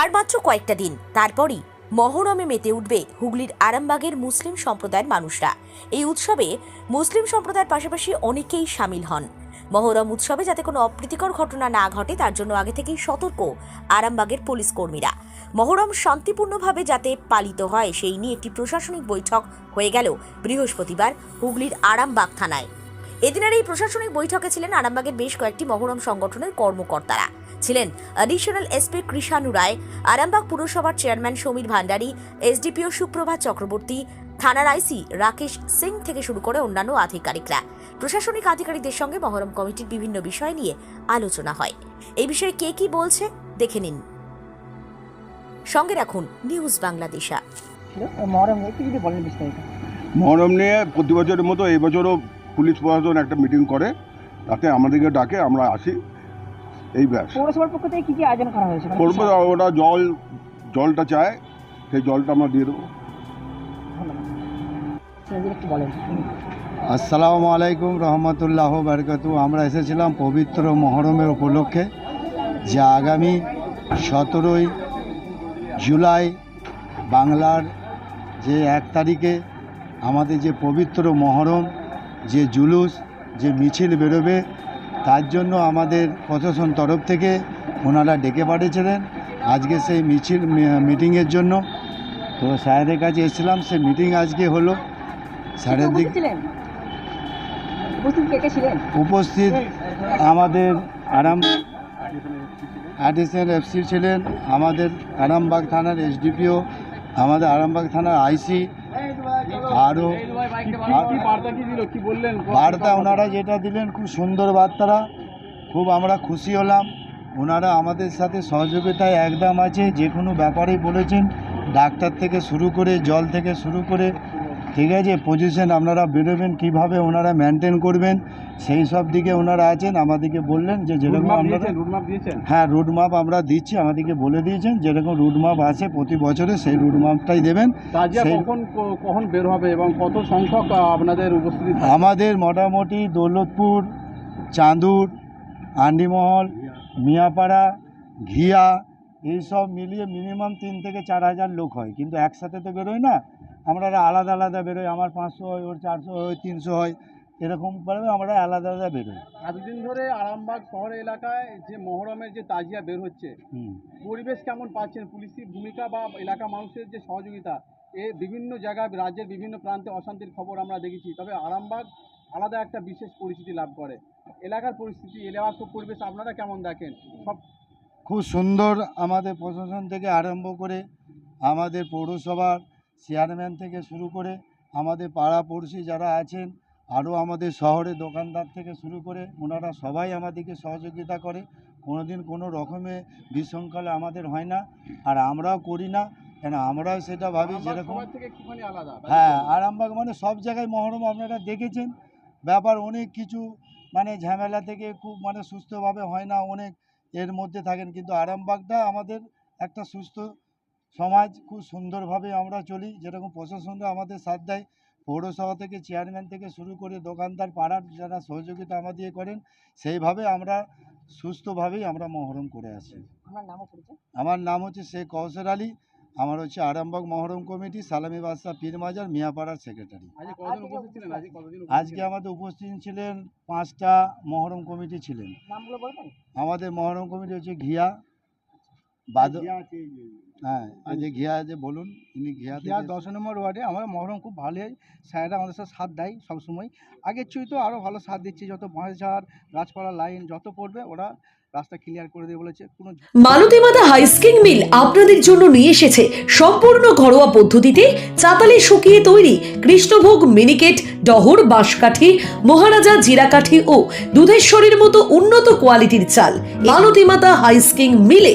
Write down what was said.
আর মাত্র কয়েকটা দিন, তারপরই মহরমে মেতে উঠবে হুগলির আরামবাগের মুসলিম সম্প্রদায়ের মানুষরা। এই উৎসবে মুসলিম সম্প্রদায়ের পাশাপাশি অনেকেই সামিল হন। মহরম উৎসবে যাতে কোনো অপ্রীতিকর ঘটনা না ঘটে, তার জন্য আগে থেকেই সতর্ক আরামবাগের পুলিশ কর্মীরা। মহরম শান্তিপূর্ণভাবে যাতে পালিত হয়, সেই নিয়ে একটি প্রশাসনিক বৈঠক হয়ে গেল বৃহস্পতিবার হুগলির আরামবাগ থানায়। এদিনের এই প্রশাসনিক বৈঠকে ছিলেন আরামবাগের বেশ কয়েকটি মহরম সংগঠনের কর্মকর্তারা। ছিলেন। অ্যাডিশনাল এসপি কৃষাণু রায় আরামবাগ পুরসভার চেয়ারম্যান সমীর ভান্ডারী এসডিপিও সুপ্রভাত চক্রবর্তী থানার আইসি রাকেশ সিং থেকে শুরু করে অন্যান্য আধিকারিকরা। প্রশাসনিক আধিকারিকদের সঙ্গে মহরম কমিটির বিভিন্ন বিষয় নিয়ে আলোচনা হয়। এই বিষয়ে কে কি বলছে দেখে নিন। সঙ্গে রাখুন নিউজ বাংলাদেশা। মহরম নিয়ে প্রতি বছরের মতো এই বছরও পুলিশ প্রশাসন একটা মিটিং করে। তাতে আমাদেরকে ডাকে আমরা আসি। এই ব্যাস। পৌরসভার পক্ষ থেকে কি কি আয়োজন করা হয়েছে? মানে করব কি- ওটা জল জলটা চায় সেই জলটা আমরা দিয়ে দেবো। আসসালামু আলাইকুম রহমতুল্লাহ বারকাতু। আমরা এসেছিলাম পবিত্র মহরমের উপলক্ষে যে আগামী সতেরোই জুলাই বাংলার যে এক তারিখে আমাদের যে পবিত্র মহরম যে জুলুস যে মিছিল বেরোবে তার জন্য আমাদের প্রশাসন তরফ থেকে ওনারা ডেকে পাঠিয়েছিলেন। আজকে সেই মিছিল মিটিংয়ের জন্য। তো স্যারের কাছে এসেছিলাম সে মিটিং আজকে হলো। স্যারের দিক উপস্থিত আমাদের আরাম অ্যাডিশনাল এফসি ছিলেন আমাদের আরামবাগ থানার এসডিপিও আমাদের আরামবাগ থানার আইসি আরও বার্তা ওনারা যেটা দিলেন খুব সুন্দর বার্তারা। খুব আমরা খুশি হলাম। ওনারা আমাদের সাথে সহযোগিতায় একদম আছে। যে কোনো ব্যাপারেই বলেছেন। ডাক্তার থেকে শুরু করে জল থেকে শুরু করে ঠিক আছে পজিশন আপনারা বেরোবেন কীভাবে ওনারা মেনটেন করবেন সেই সব দিকে ওনারা আছেন আমাদেরকে বললেন যে যেরকম হ্যাঁ রুট মাপ আমরা দিচ্ছি আমাদেরকে বলে দিয়েছেন যেরকম রুট মাপ আছে প্রতি বছরে সেই রুট মাপটাই দেবেন। কখন কখন বের হবে এবং কত সংখ্যক আপনাদের উপস্থিতি? আমাদের মোটামুটি দৌলতপুর চাঁদুর আন্ডিমহল মিয়াপাড়া ঘিয়া এইসব মিলিয়ে মিনিমাম তিন থেকে চার হাজার লোক হয়। কিন্তু একসাথে তো বেরোয় না। আমরা আলাদা আলাদা বেরোই আমার পাঁচশো হয় ওর চারশো হয় তিনশো হয় এরকম এরকমভাবে আমরা আলাদা আলাদা বেরোই। এতদিন ধরে আরামবাগ শহর এলাকায় যে মহরমের যে তাজিয়া বের হচ্ছে পরিবেশ কেমন পাচ্ছেন? পুলিশি ভূমিকা বা এলাকা মানুষের যে সহযোগিতা এ বিভিন্ন জায়গায় রাজ্যের বিভিন্ন প্রান্তে অশান্তির খবর আমরা দেখেছি। তবে আরামবাগ আলাদা একটা বিশেষ পরিচিতি লাভ করে। এলাকার পরিস্থিতি এলাকার পরিবেশ আপনারা কেমন দেখেন? সব খুব সুন্দর আমাদের প্রশাসন থেকে আরম্ভ করে আমাদের পৌরসভার চেয়ারম্যান থেকে শুরু করে আমাদের পাড়া পড়শি যারা আছেন আরও আমাদের শহরে দোকানদার থেকে শুরু করে ওনারা সবাই আমাদেরকে সহযোগিতা করে। কোনো দিন কোনো রকমে বিশৃঙ্খলা আমাদের হয় না আর আমরাও করি না। কেন আমরাও সেটা ভাবি যেরকম হ্যাঁ আরামবাগ মানে সব জায়গায় মহরম আপনারা দেখেছেন। ব্যাপার অনেক কিছু মানে ঝামেলা থেকে খুব মানে সুস্থভাবে হয় না অনেক এর মধ্যে থাকেন। কিন্তু আরামবাগটা আমাদের একটা সুস্থ সমাজ খুব সুন্দরভাবে আমরা চলি। যেরকম প্রশাসনরা আমাদের সাথ দেয়। পৌরসভা থেকে চেয়ারম্যান থেকে শুরু করে দোকানদার পাড়ার যারা সহযোগিতা আমাদের করেন সেইভাবে আমরা সুস্থভাবেই আমরা মহরম করে আসি। আমার নাম হচ্ছে শেখ কৌশর আলী। আমার হচ্ছে আরামবাগ মহরম কমিটি সালামি বাদশাহ পীরমাজার মিয়াপাড়ার সেক্রেটারি। আজকে আমাদের উপস্থিত ছিলেন পাঁচটা মহরম কমিটি ছিলেন। আমাদের মহরম কমিটি হচ্ছে ঘিয়া বাদ হ্যাঁ এই যে ঘিয়া যে বলুন ইনি ঘিয়া ঘিয়া দশ নম্বর ওয়ার্ডে আমরা মহরম খুব ভালোই স্যারেরা আমাদের সাথে সাথ দেয় সবসময়। আগের চেয়ে তো আরও ভালো সাথ দিচ্ছে যত বাঁশঝাড় গাছপালা লাইন যত পড়বে ওরা রাস্তা ক্লিয়ার করে দেবে বলেছে কোনো মালতী মাতা হাইস্কিং মিল আপনাদের জন্য নিয়ে এসেছে সম্পূর্ণ ঘরোয়া পদ্ধতিতে চাতালে শুকিয়ে তৈরি কৃষ্ণভোগ মিনিকেট ডহর বাঁশকাঠি মহারাজা জিরাকাঠি ও দুধেশ্বরীর মতো উন্নত কোয়ালিটির চাল। মালতী মাতা হাইস্কিং মিলে